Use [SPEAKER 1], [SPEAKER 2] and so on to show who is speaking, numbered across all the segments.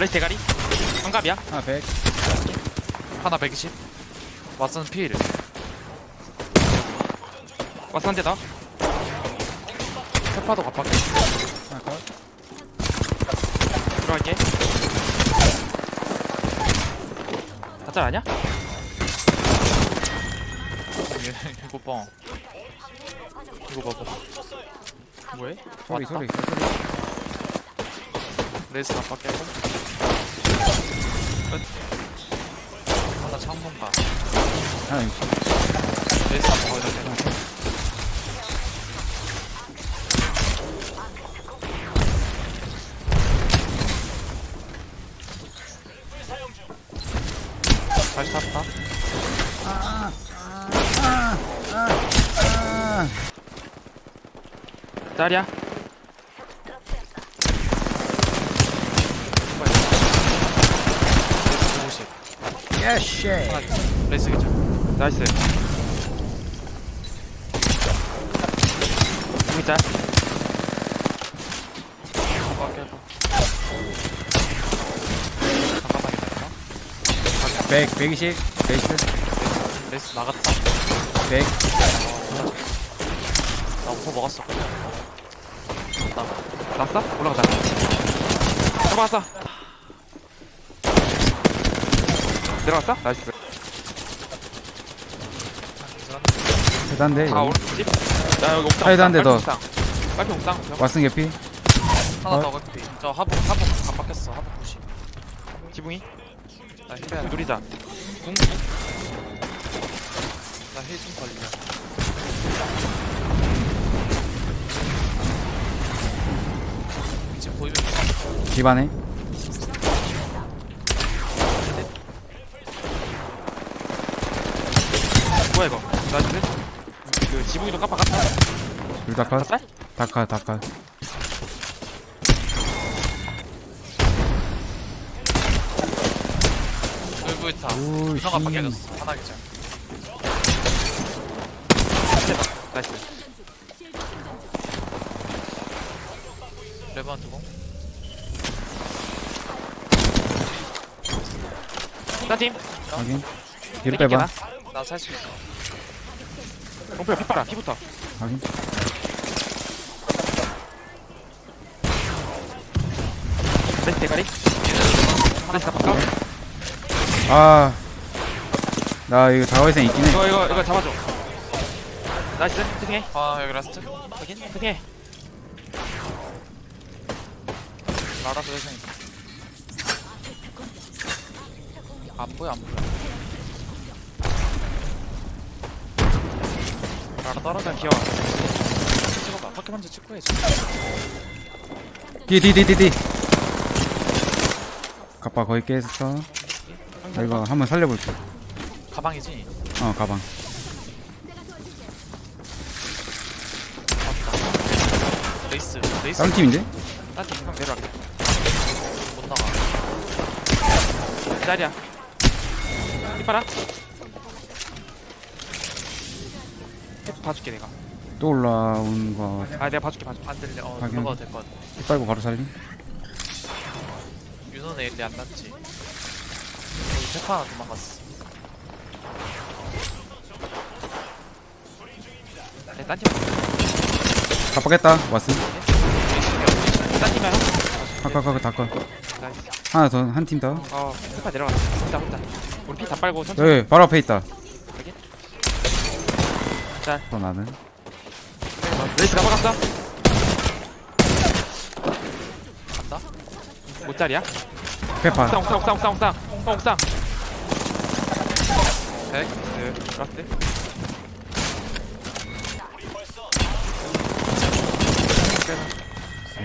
[SPEAKER 1] 레이스 대가리? 한갑이야?
[SPEAKER 2] 하나 100
[SPEAKER 1] 하나 120 왓슨 필. 왓슨 한대 더 페파도 갑박해
[SPEAKER 2] 하나 컷.
[SPEAKER 1] 들어갈게. 가짜 아니야? 이거 봐. 이거 봐봐. 뭐해?
[SPEAKER 2] 소리
[SPEAKER 1] 왔다.
[SPEAKER 2] 소리 소리
[SPEAKER 1] 레이스 다 하고. 끝 하나 창문가
[SPEAKER 2] 하나 60
[SPEAKER 1] 레이스 다 먹어야 돼 다시 탔다
[SPEAKER 2] 아
[SPEAKER 1] 짤이야
[SPEAKER 2] 예씨
[SPEAKER 1] 하나 레이스 기자 나이스 여기 짤 해봐 잠깐만 기다려
[SPEAKER 2] 100 120 베이스
[SPEAKER 1] 레이스 나갔다 100나 오퍼 먹었어 나 났어? 올라가자 올라갔어 내려갔어? 나이스.
[SPEAKER 2] 대단데
[SPEAKER 1] 다
[SPEAKER 2] 여기.
[SPEAKER 1] 오른집? 야 여기 옥상
[SPEAKER 2] 사이드 한대 더.
[SPEAKER 1] 옥상. 빨리 옥상 옥상.
[SPEAKER 2] 왓슨 개피?
[SPEAKER 1] 하나
[SPEAKER 2] 어?
[SPEAKER 1] 더 같이 저 하부 하부 안 바뀌었어 하부 90 지붕이? 나 힐배야 누리자. 궁? 나힐좀 걸리냐? 이제 보이면
[SPEAKER 2] 집 안에
[SPEAKER 1] 뭐야 이거? 나이스 그 지붕이도 깜빡 깜빡
[SPEAKER 2] 둘다컷?
[SPEAKER 1] 살?
[SPEAKER 2] 다 컷 다컷.
[SPEAKER 1] 울부이타
[SPEAKER 2] 오,
[SPEAKER 1] 민호가
[SPEAKER 2] 씨.
[SPEAKER 1] 바뀌어졌어 하나 기자 나이스. 레버한트 공 나 팀.
[SPEAKER 2] 확인. 뒤로 빼봐
[SPEAKER 1] 나 살 수 있어. 공표야 핏봐라 피부터.
[SPEAKER 2] 확인.
[SPEAKER 1] 레스 대가리. 레스 다 바꿔
[SPEAKER 2] 아 나 이거 자월생 있긴 해.
[SPEAKER 1] 이거 이거 이거 잡아줘. 나이스 특해 아 여기 라스트. 확인 특해 라라도 회생이다 안 보여 안 보여 라라 떨어져 귀여워. 찍어봐. 바퀴 먼저 찍고 해
[SPEAKER 2] 뒤뒤뒤뒤뒤. 가빠 거의 깨졌어. 나 이거 한번 살려볼게.
[SPEAKER 1] 가방이지?
[SPEAKER 2] 어 가방.
[SPEAKER 1] 맞다 레이스 레이스.
[SPEAKER 2] 다른 팀인데?
[SPEAKER 1] 나한테 금방 내려갈게. 못 나가. 짤이야 이봐라 해 봐줄게 내가.
[SPEAKER 2] 또 올라온 거 같아.
[SPEAKER 1] 아 내가 봐줄게 봐줄게. 안 들려. 어
[SPEAKER 2] 확인.
[SPEAKER 1] 들어가도 될 것 같아.
[SPEAKER 2] 피 빨고 바로 살림.
[SPEAKER 1] 윤호는 일리 안 났지. 여기 페파 하나 도망갔어. 네, 딴팀
[SPEAKER 2] 가빠 깼다. 왓슨
[SPEAKER 1] 딴팀에 한
[SPEAKER 2] 카카카카 다컷
[SPEAKER 1] 나이스.
[SPEAKER 2] 하나 더 한 팀 더.
[SPEAKER 1] 어 페파 내려갔어 혼자 혼자. 우리 피다 빨고 천천히.
[SPEAKER 2] 여기 바로 앞에 있다
[SPEAKER 1] 짤.
[SPEAKER 2] 또 나는.
[SPEAKER 1] 레이스 가봐갔어 간다. 못 짜리야?
[SPEAKER 2] 페파
[SPEAKER 1] 옥상 옥상 옥상 옥상 옥상 옥상. 옥상. 백 네, 라스트.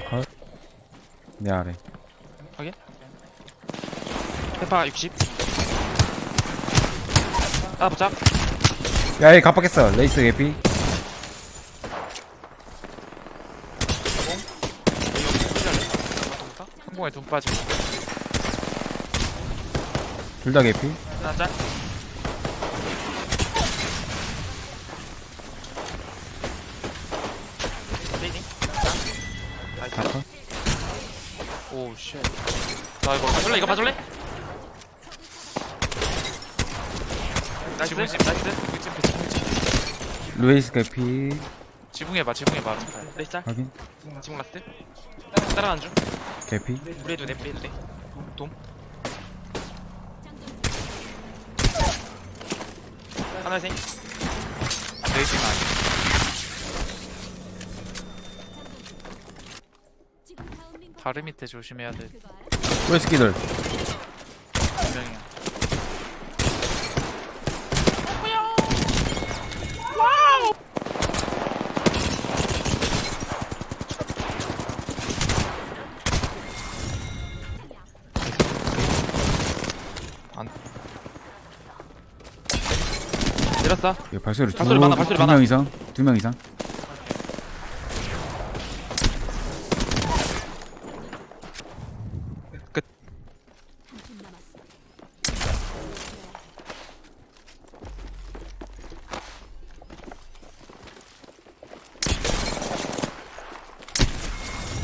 [SPEAKER 2] 컷내 아래.
[SPEAKER 1] 페파 60아 보자
[SPEAKER 2] 야얘 깼어. 레이스 개피.
[SPEAKER 1] 항공에 돈 빠지고.
[SPEAKER 2] 둘다 개피.
[SPEAKER 1] 하나 레이딩?
[SPEAKER 2] 다컷.
[SPEAKER 1] 오 쉣.
[SPEAKER 3] 나 이거 봐줄래? 이거 봐줄래? 나이스. 나이스
[SPEAKER 2] 루이스 개피.
[SPEAKER 1] 지붕에 봐 지붕에 봐.
[SPEAKER 3] 레이스 짤
[SPEAKER 2] 확인.
[SPEAKER 3] 지붕 라스트? 따라가는 중.
[SPEAKER 2] 개피.
[SPEAKER 3] 돼 우리 해도 돼돔? 하나 생.
[SPEAKER 1] 레이싱 아니 바로 밑에 조심해야 돼.
[SPEAKER 2] 루이스 기들
[SPEAKER 3] 내렸어.
[SPEAKER 2] 예, 발소리 두,
[SPEAKER 3] 발소리 많아, 발소리
[SPEAKER 2] 두명 이상 두 명 이상. 끝.